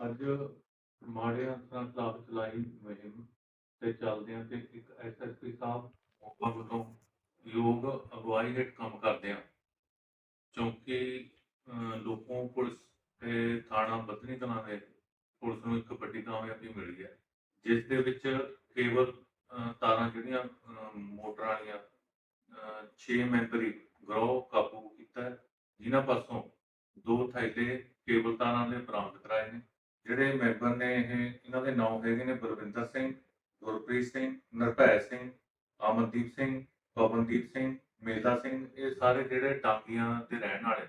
ਅੱਜ ਮਾੜੇ ਅਨਸਰਾਂ ਖਿਲਾਫ ਚਲਾਈ ਮੁਹਿੰਮ ਤੇ ਚੱਲਦਿਆਂ ਤੇ ਇੱਕ ਐਸਐਸਪੀ ਸਾਹਿਬ ਮੋਗਾ ਵੱਲੋਂ ਯੋਗ ਅਗਵਾਈ ਹੇਠ ਕੰਮ ਕਰਦੇ ਆ। ਕਿਉਂਕਿ ਲੋਕੋਂ ਪੁਲਿਸ ਤੇ ਥਾਣਾ ਬੱਧਨੀ ਕਲਾਂ ਦੇ ਪੁਲਿਸ ਨੂੰ ਇੱਕ ਵੱਡੀ ਕਾਮਯਾਬੀ ਮਿਲੀ ਹੈ। ਜਿਸ ਦੇ ਵਿੱਚ ਕੇਵਲ ਤਾਰਾਂ ਜਿਹੜੀਆਂ ਮੋਟਰਾਂ ਵਾਲੀਆਂ 6 ਮੈਂਬਰੀ ਗਰੋਹ ਕਾਬੂ ਕੀਤਾ ਹੈ, ਜਿਨ੍ਹਾਂ ਪਾਸੋਂ ਦੋ ਥੈਲੇ ਕੇਬਲ ਤਾਰਾਂ ਦੇ ਬਰਾਮਦ ਕਰਾਏ ਨੇ। ਜਿਹੜੇ ਮੈਂਬਰ ਨੇ ਇਹ ਇਹਨਾਂ ਦੇ ਨਾਮ ਹੈਗੇ ਨੇ ਬਲਵਿੰਦਰ ਸਿੰਘ ਗੁਰਪ੍ਰੀਤ ਸਿੰਘ ਨਰਭੈ ਸਿੰਘ ਅਮਨਦੀਪ ਸਿੰਘ ਪਵਨਦੀਪ ਸਿੰਘ ਮੇਲਾ ਸਿੰਘ ਇਹ ਸਾਰੇ ਜਿਹੜੇ ਟਾਂਗੀਆਂ ਦੇ ਰਹਿਣ ਵਾਲੇ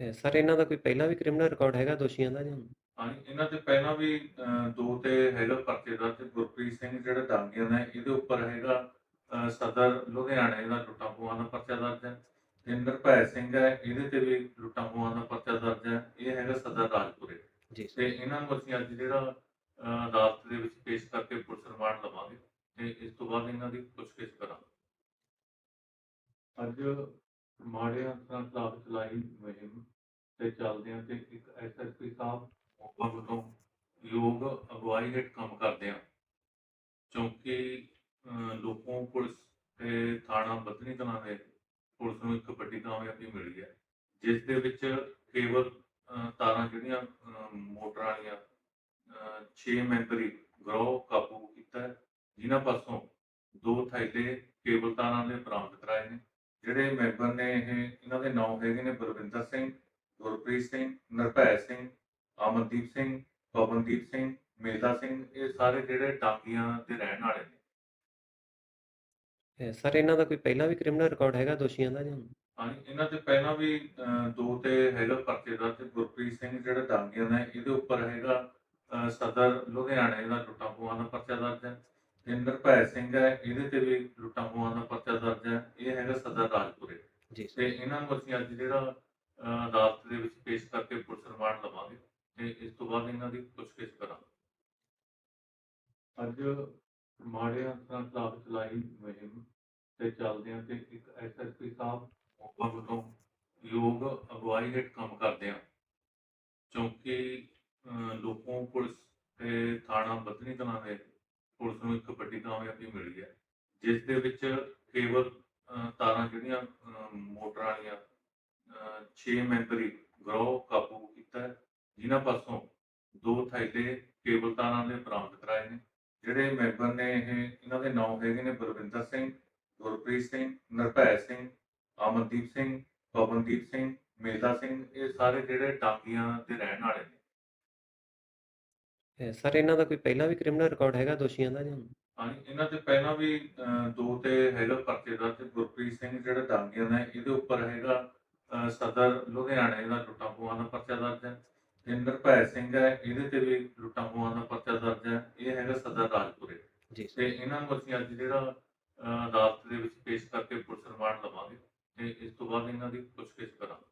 ਨੇ। ਸਰ ਇਹਨਾਂ ਦਾ ਕੋਈ ਪਹਿਲਾਂ ਵੀ ਕ੍ਰਿਮੀਨਲ ਰਿਕਾਰਡ ਹੈਗਾ ਦੋਸ਼ੀਆਂ ਦਾ ਜਾਂ? ਹਾਂਜੀ ਇਹਨਾਂ ਤੇ ਪਹਿਲਾਂ ਵੀ ਦੋ ਤੇ ਹੈਗਾ ਪਰਚੇ ਦਾ ਤੇ ਗੁਰਪ੍ਰੀਤ ਸਿੰਘ ਜਿਹੜਾ ਟਾਂਗੀਆਂ ਦਾ ਹੈ, ਇਹਦੇ ਉੱਪਰ ਹੈਗਾ ਸਦਰ ਲੁਧਿਆਣੇ ਦਾ ਲੁੱਟਾਂ ਖੋਹਾਂ ਦਾ ਪਰਚਾ ਦਰਜ ਹੈ। ਤੇ ਨਿਰਭੈ ਸਿੰਘ ਹੈ ਇਹਦੇ ਤੇ ਵੀ ਲੁੱਟਾਂ ਖੋਹਾਂ ਦਾ ਪਰਚਾ ਹੈ ਸਦਰ ਰਾਜਪੁਰੇ। ਜੀ ਤੇ ਇਹਨਾਂ ਨੂੰ ਅਸੀਂ ਅੱਜ ਜਿਹੜਾ ਅਦਾਲਤ ਦੇ ਵਿੱਚ ਪੇਸ਼ ਕਰਕੇ ਪੁਲਿਸ ਰਿਮਾਂਡ ਲਵਾਂਗੇ ਤੇ ਇਸ ਤੋਂ ਬਾਅਦ ਇਹਨਾਂ ਦੀ ਪੁੱਛਗਿੱਛ ਕਰਾਂਗੇ। ਅੱਜ ਮਾੜੇ ਅਨਸਰਾਂ ਖਿਲਾਫ ਚਲਾਈ ਮੁਹਿੰਮ ਤੇ ਚੱਲਦਿਆਂ ਤੇ ਇੱਕ ਐਸਐਸਪੀ ਸਾਹਿਬ ਮੋਗਾ ਵੱਲੋਂ ਯੋਗ ਅਗਵਾਈ ਹੇਠ ਕੰਮ ਕਰਦੇ ਆ ਕਿਉਂਕਿ ਲੋਕੋਂ ਪੁਲਿਸ ਤੇ ਥਾਣਾ ਬੱਧਨੀ ਕਲਾਂ ਦੇ ਪੁਲਿਸ ਨੂੰ ਇੱਕ ਵੱਡੀ ਕਾਮਯਾਬੀ ਮਿਲੀ ਹੈ ਜਿਸ ਦੇ ਵਿੱਚ ਕੇਵਲ ਤਾਰਾਂ ਜਿਹੜੀਆਂ ਮੋਟਰਾਂ ਵਾਲੀਆਂ 6 ਮੈਂਬਰੀ ਗਰੋਹ ਕਾਬੂ ਕੀਤਾ ਜਿਨ੍ਹਾਂ ਪਾਸੋਂ ਦੋ ਥੈਲੇ ਕੇਬਲ ਤਾਰਾਂ ਦੇ ਬਰਾਮਦ ਕਰਾਏ ਨੇ। ਜਿਹੜੇ ਮੈਂਬਰ ਨੇ ਇਹ, ਇਹਨਾਂ ਦੇ ਨਾਮ ਹੈਗੇ ਨੇ ਬਲਵਿੰਦਰ ਸਿੰਘ, ਗੁਰਪ੍ਰੀਤ ਸਿੰਘ, ਨਰਭੈ ਸਿੰਘ, ਅਮਨਦੀਪ ਸਿੰਘ, ਪਵਨਦੀਪ ਸਿੰਘ ਮੇਲਾ ਸਿੰਘ, ਇਹ ਸਾਰੇ ਜਿਹੜੇ ਟਾਂਗੀਆਂ ਦੇ ਰਹਿਣ ਵਾਲੇ ਨੇ। ਸਰ, ਇਹਨਾਂ ਦਾ ਕੋਈ ਪਹਿਲਾਂ ਵੀ ਕ੍ਰਿਮੀਨਲ ਰਿਕਾਰਡ ਹੈਗਾ ਦੋਸ਼ੀਆਂ ਦਾ ਜਾਂ? ਹਾਂਜੀ ਇਹਨਾਂ ਤੇ ਪਹਿਲਾਂ ਵੀ ਅਹ, ਦੋ ਤੇ ਹੈਗਾ ਪਰਚੇ ਦਾ ਤੇ ਗੁਰਪ੍ਰੀਤ ਸਿੰਘ ਜਿਹੜਾ ਟਾਂਗੀਆਂ ਦਾ ਹੈ, ਇਹਦੇ ਉੱਪਰ ਹੈਗਾ ਅਹ, ਸਦਰ ਲੁਧਿਆਣੇ ਦਾ ਲੁੱਟਾਂ ਖੋਹਾਂ ਦਾ ਪਰਚਾ ਦਰਜ ਹੈ। ਤੇ ਨਿਰਭੈ ਸਿੰਘ ਹੈ ਇਹਦੇ ਤੇ ਵੀ ਲੁੱਟਾਂ ਖੋਹਾਂ ਦਾ ਪਰਚਾ ਦਰਜ ਹੈ। ਇਹ ਹੈਗਾ ਸਦਰ ਰਾਜਪੁਰੇ। ਜੀ। ਤੇ ਇਹਨਾਂ ਨੂੰ ਅਸੀਂ ਅੱਜ ਜਿਹੜਾ ਅਹ, ਅਦਾਲਤ ਦੇ ਵਿੱਚ ਪੇਸ਼ ਕਰਕੇ ਪੁਲਿਸ ਰਿਮਾਂਡ ਲਵਾਂਗੇ ਤੇ ਇਸ ਤੋਂ ਬਾਅਦ ਇਹਨਾਂ ਦੀ ਪੁੱਛਗਿੱਛ ਕਰਾਂਗੇ। ਅੱਜ ਮਾੜੇ ਅਨਸਰਾਂ ਖਿਲਾਫ ਚਲਾਈ ਮੁਹਿੰਮ ਤੇ ਚੱਲਦਿਆਂ ਤੇ ਇੱਕ ਐਸਐਸਪੀ ਸਾਹਿਬ ਮੋਗਾ ਵੱਲੋਂ ਯੋਗ ਅਗਵਾਈ ਹੇਠ ਕੰਮ ਕਰਦੇ ਆ ਕਿਉਂਕਿ ਲੋਕੋਂ ਪੁਲਿਸ ਤੇ ਥਾਣਾ ਬੱਧਨੀ ਕਲਾਂ ਦੇ ਪੁਲਿਸ ਨੂੰ ਇੱਕ ਵੱਡੀ ਕਾਮਯਾਬੀ ਮਿਲੀ ਹੈ। ਜਿਸ ਦੇ ਵਿੱਚ ਕੇਵਲ ਤਾਰਾਂ ਜਿਹੜੀਆਂ ਮੋਟਰਾਂ ਵਾਲੀਆਂ 6 ਮੈਂਬਰੀ ਗਰੋਹ ਕਾਬੂ ਕੀਤਾ ਹੈ, ਜਿਨ੍ਹਾਂ ਪਾਸੋਂ ਦੋ ਥੈਲੇ ਕੇਬਲ ਤਾਰਾਂ ਦੇ ਬਰਾਮਦ ਕਰਾਏ ਨੇ। ਜਿਹੜੇ ਮੈਂਬਰ ਨੇ ਇਹ, ਇਹਨਾਂ ਦੇ ਨਾਮ ਹੈਗੇ ਨੇ ਬਲਵਿੰਦਰ ਸਿੰਘ, ਗੁਰਪ੍ਰੀਤ ਸਿੰਘ, ਨਰਭੈ ਸਿੰਘ ਅਮਨਦੀਪ ਸਿੰਘ ਪਵਨਦੀਪ ਸਿੰਘ ਮੇਲਾ ਸਿੰਘ ਇਹ ਸਾਰੇ ਜਿਹੜੇ ਟਾਂਗੀਆਂ ਦੇ ਰਹਿਣ ਵਾਲੇ ਨੇ। ਸਰ ਇਹਨਾਂ ਦਾ ਕੋਈ ਪਹਿਲਾਂ ਵੀ ਕ੍ਰਿਮੀਨਲ ਰਿਕਾਰਡ ਹੈਗਾ ਦੋਸ਼ੀਆਂ ਦਾ ਜਾਂ? ਹਾਂਜੀ ਇਹਨਾਂ ਤੇ ਪਹਿਲਾਂ ਵੀ ਦੋ ਤੇ ਹੈਗਾ ਪਰਚੇ ਦਾ ਤੇ ਗੁਰਪ੍ਰੀਤ ਸਿੰਘ ਜਿਹੜਾ ਟਾਂਗੀਆਂ ਦਾ ਹੈ, ਇਹਦੇ ਉੱਪਰ ਹੈਗਾ ਸਦਰ ਲੁਧਿਆਣੇ ਦਾ ਲੁੱਟਾਂ ਖੋਹਾਂ ਦਾ ਪਰਚਾ ਦਰਜ ਹੈ। ਤੇ ਨਿਰਭੈ ਸਿੰਘ ਹੈ ਇਹਦੇ ਤੇ ਵੀ ਲੁੱਟਾਂ ਖੋਹਾਂ ਦਾ ਪਰਚਾ ਦਰਜ ਹੈ। ਇਹ ਹੈਗਾ ਸਦਰ ਰਾਜਪੁਰੇ। ਜੀ। ਤੇ ਇਹਨਾਂ ਨੂੰ ਅਸੀਂ ਅੱਜ ਜਿਹੜਾ ਅਦਾਲਤ ਦੇ ਵਿੱਚ ਪੇਸ਼ ਕਰਕੇ ਪੁਲਿਸ ਰਿਮਾਂਡ ਲਵਾਂਗੇ। ਤੇ ਇਸ ਤੋਂ ਬਾਅਦ ਇਹਨਾਂ ਦੀ ਪੁੱਛਗਿੱਛ ਕਰਾਂਗੇ।